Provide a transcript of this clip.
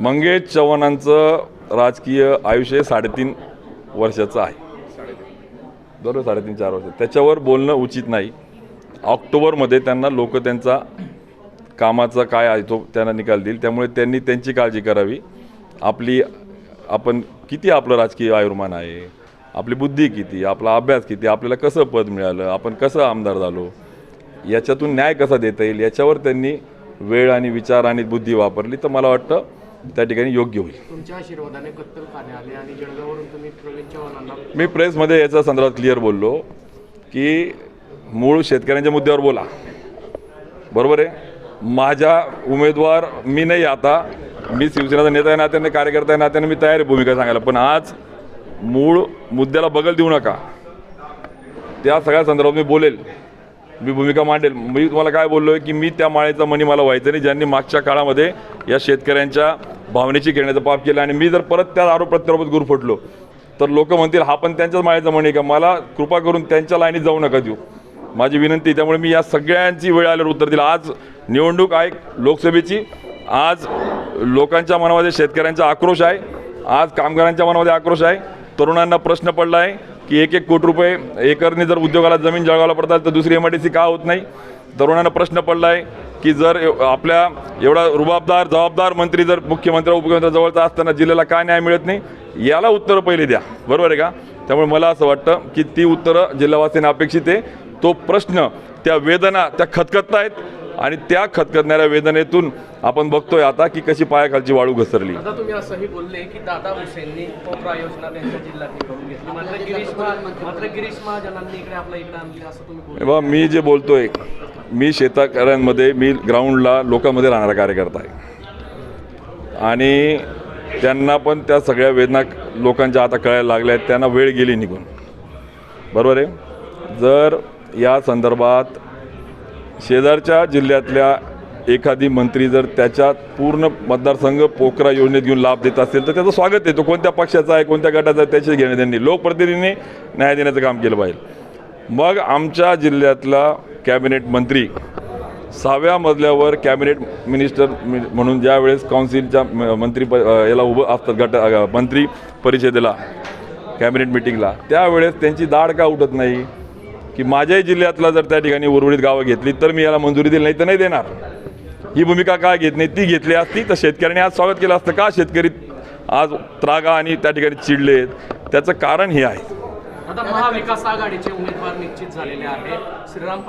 मंगेश चव्हाणांचं राजकीय आयुष्य साडेतीन वर्षाचं आहे. बरोबर साडेतीन चार वर्ष. त्याच्यावर बोलणं उचित नाही. ऑक्टोबरमध्ये त्यांना लोक त्यांचा कामाचा काय आहे तो त्यांना निकाल देईल. त्यामुळे त्यांनी त्यांची काळजी करावी. आपली आपण किती आपलं राजकीय आयुर्मान आहे? आपली बुद्धी किती? आपला अभ्यास किती? आपल्याला कसं पद मिळालं? आपण कसं आमदार झालो? याच्यातून न्याय कसा देता येईल? याच्यावर त्यांनी वेळ आणि विचार आणि बुद्धी वापरली. तर मला वाटतं त्या ठिकाणी योग्य होईल. तुमच्या आशीर्वादाने कत्तल खाणे आले आणि जळगाववरून तुम्ही प्रवीण चव्हाणांना मी प्रेसमध्ये याच्या संदर्भात क्लिअर बोललो की मूळ शेतकऱ्यांच्या मुद्द्यावर बोला. बरोबर आहे? माझ्या उमेदवार मी नाही आता. मी शिवसेनेचा नेता आहे नात्याने कार्यकर्ता आहे नात्याने मी तयार आहे भूमिका सांगायला. पण आज मूळ मुद्द्याला बगल देऊ नका. त्या सगळ्या संदर्भात मी बोलेल. मी भूमिका मांडेल. मी तुम्हाला काय बोललो आहे की मी त्या माळेचा मनी मला व्हायचं नाही ज्यांनी मागच्या काळामध्ये या शेतकऱ्यांच्या भावनेची खेळण्याचं पाप केलं आणि मी जर परत त्या आरोप प्रत्यारोपात गुरफटलो तर लोक म्हणतील हा पण त्यांच्याच माळेचा मणी का? मला कृपा करून त्यांच्या लाईनीत जाऊ नका देऊ. माझी विनंती त्यामुळे मी या सगळ्यांची वेळ आल्यावर उत्तर दिलं. आज निवडणूक आहे लोकसभेची. आज लोकांच्या मनामध्ये शेतकऱ्यांचा आक्रोश आहे. आज कामगारांच्या मनामध्ये आक्रोश आहे. तरुणांना प्रश्न पडला आहे. की एक एक कोटी रुपये एकरने जर उद्योगाला जमीन जळगावला पडतात तर दुसरी एम आय डी सी का होत नाही? तरुणांना प्रश्न पडला आहे की जर आपल्या एवढा रुबाबदार जबाबदार मंत्री जर मुख्यमंत्री उपमुख्यमंत्री जवळचा असताना जिल्ह्याला का न्याय मिळत नाही याला उत्तरं पहिले द्या. बरोबर आहे का? त्यामुळे मला असं वाटतं की ती उत्तरं जिल्हावासींना अपेक्षित आहे. तो प्रश्न त्या वेदना त्या खतखत आहेत आणि त्या खतखतणाऱ्या वेदनेतून आपण बघतोय आता की कशी पायाखालची वाळू घसरली. आता तुम्ही असंही बोलले की दादा हुसेननी कोपरा योजना त्यांच्या जिल्ह्यात करून घेतली. मात्र गिरीश महा- मात्र गिरीश महाजनांनी इकडे आपल्या इकडे आणली असं तुम्ही बोलले. बाबा मी जे बोलतोय मी शेतकऱ्यांमध्ये मी ग्राउंडला लोकांमध्ये राहणारा कार्यकर्ता आहे. आणि त्यांना पण त्या सगळ्या वेदना लोकांच्या आता कळायला लागल्या आहेत त्यांना वेळ गेली निघून. बरोबर आहे? जर या संदर्भात शेजारच्या जिल्ह्यातल्या एखादी मंत्री जर त्याच्या पूर्ण मतदारसंघ पोखरा योजनेत घेऊन लाभ देत असेल तर त्याचं स्वागत आहे. तो कोणत्या पक्षाचा आहे कोणत्या गटाचा आहे त्याचे घेणे त्यांनी लोकप्रतिनिधींनी न्याय देण्याचं काम केलं पाहिजे. मग आमच्या जिल्ह्यातला कॅबिनेट मंत्री सहाव्या मजल्यावर कॅबिनेट मिनिस्टर म्हणून ज्या वेळेस काउन्सिलच्या म- मंत्री प याला उभं असतात गट मंत्री परिषदेला कॅबिनेट मिटिंगला त्यावेळेस त्यांची दाढ का उठत नाही? की माझ्याही जिल्ह्यातला जर त्या ठिकाणी उर्वरित गावं घेतली तर मी याला मंजुरी दिली नाही तर नाही देणार. ही भूमिका का घेत नाही? ती घेतली असती तर शेतकऱ्यांनी आज स्वागत केलं असतं. का शेतकरी आज त्रागा आणि त्या ठिकाणी चिडले त्याचं कारण हे आहे. आता महाविकास आघाडीचे उमेदवार निश्चित झालेले आहे श्रीराम